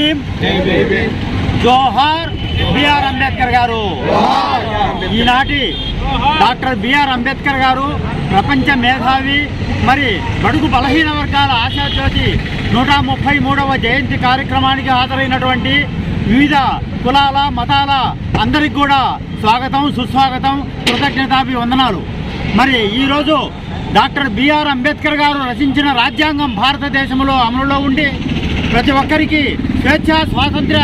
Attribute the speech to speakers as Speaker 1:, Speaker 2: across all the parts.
Speaker 1: భీమ్. జోహార్ BR Ambedkar గారు. ఈనాటి doctor BR Ambedkar గారు ప్రపంచ మేధావి మరి బడుగు బలహీన వర్గాల ఆశాజ్యోతి నూట ముప్పై మూడవ జయంతి కార్యక్రమానికి హాజరైనటువంటి వివిధ కులాల మతాల అందరికి కూడా స్వాగతం సుస్వాగతం కృతజ్ఞతాభివందనాలు. మరి ఈరోజు డాక్టర్ బిఆర్ అంబేద్కర్ గారు రచించిన రాజ్యాంగం భారతదేశంలో అమలులో ఉండి ప్రతి ఒక్కరికి స్వేచ్ఛ స్వాతంత్ర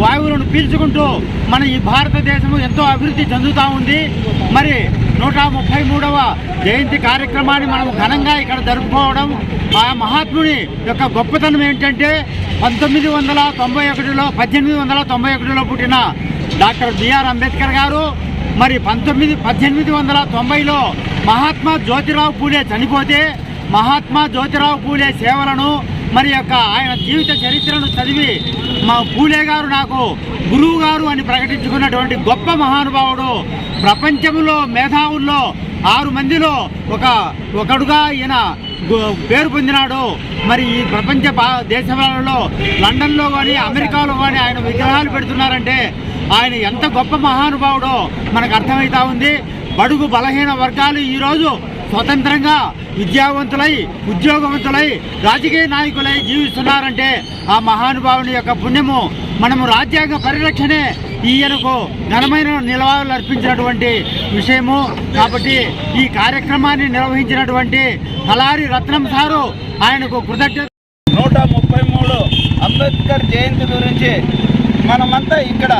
Speaker 1: వాయువులను పీల్చుకుంటూ మన ఈ భారతదేశము ఎంతో అభివృద్ధి చెందుతూ ఉంది. మరి నూట ముప్పై మూడవ జయంతి కార్యక్రమాన్ని మనం ఘనంగా ఇక్కడ జరుపుకోవడం ఆ మహాత్ముని యొక్క గొప్పతనం ఏంటంటే పంతొమ్మిది వందల తొంభై ఒకటిలో పద్దెనిమిది వందల తొంభై ఒకటిలో పుట్టిన డాక్టర్ బిఆర్ అంబేద్కర్ గారు. మరి పంతొమ్మిది పద్దెనిమిది వందల తొంభైలో మహాత్మా జ్యోతిరావు పూలే చనిపోతే మహాత్మా జ్యోతిరావు పూలే సేవలను మరి యొక్క ఆయన జీవిత చరిత్రను చదివి మా పూలే గారు నాకు గురువు గారు అని ప్రకటించుకున్నటువంటి గొప్ప మహానుభావుడు ప్రపంచంలో మేధావుల్లో ఆరు మందిలో ఒక ఒకడుగా ఈయన పేరు పొందినాడు. మరి ఈ ప్రపంచ భా- దేశాలలో లండన్లో కానీ అమెరికాలో కానీ ఆయన విగ్రహాలు పెడుతున్నారంటే ఆయన ఎంత గొప్ప మహానుభావుడో మనకు అర్థమవుతా ఉంది. బడుగు బలహీన వర్గాలు ఈరోజు స్వతంత్రంగా విద్యావంతులై ఉద్యోగవంతులై రాజకీయ నాయకులై జీవిస్తున్నారంటే ఆ మహానుభావుని యొక్క పుణ్యము. మనము రాజ్యాంగ పరిరక్షణే ఈయనకు ఘనమైన నిలవాలు అర్పించినటువంటి విషయము. కాబట్టి ఈ కార్యక్రమాన్ని నిర్వహించినటువంటి కలారి రత్నం సారు ఆయనకు కృతజ్ఞత.
Speaker 2: నూట ముప్పై మూడు అంబేద్కర్ జయంతి గురించి మనమంతా ఇక్కడ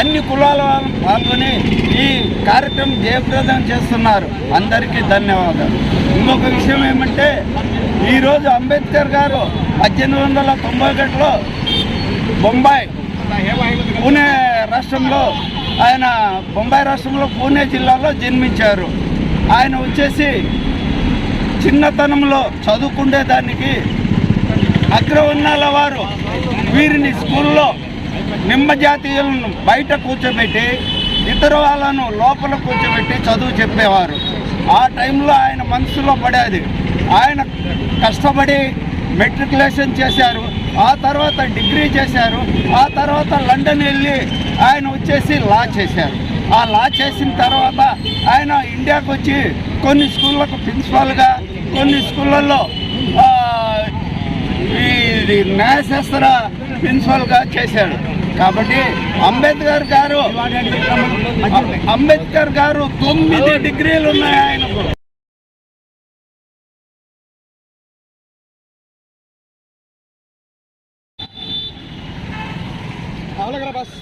Speaker 2: అన్ని కులాల వాళ్ళు పాల్గొని ఈ కార్యక్రమం జయప్రదం చేస్తున్నారు. అందరికీ ధన్యవాదాలు. ఇంకొక విషయం ఏమంటే ఈరోజు అంబేద్కర్ గారు పద్దెనిమిది వందల తొంభై ఒకటిలో బొంబాయి పూణే రాష్ట్రంలో ఆయన బొంబాయి రాష్ట్రంలో పూణే జిల్లాలో జన్మించారు. ఆయన వచ్చేసి చిన్నతనంలో చదువుకునే దానికి అగ్రవర్ణాల వారు వీరిని స్కూల్లో నిమ్మ జాతీయులను బయట కూర్చోబెట్టి ఇతర వాళ్ళను లోపల కూర్చోబెట్టి చదువు చెప్పేవారు. ఆ టైంలో ఆయన మనసులో పడేది. ఆయన కష్టపడి మెట్రికులేషన్ చేశారు. ఆ తర్వాత డిగ్రీ చేశారు. ఆ తర్వాత లండన్ వెళ్ళి ఆయన వచ్చేసి లా చేశారు. ఆ లా చేసిన తర్వాత ఆయన ఇండియాకు వచ్చి కొన్ని స్కూళ్ళకు ప్రిన్సిపాల్గా కొన్ని స్కూళ్ళల్లో ఇది న్యాయశాస్త్ర ప్రిన్సిపాల్గా చేశాడు. కాబట్టి అంబేద్కర్ గారు అంబేద్కర్ గారు తొమ్మిది డిగ్రీలు ఉన్నాయి ఆయనకు.
Speaker 1: బస్.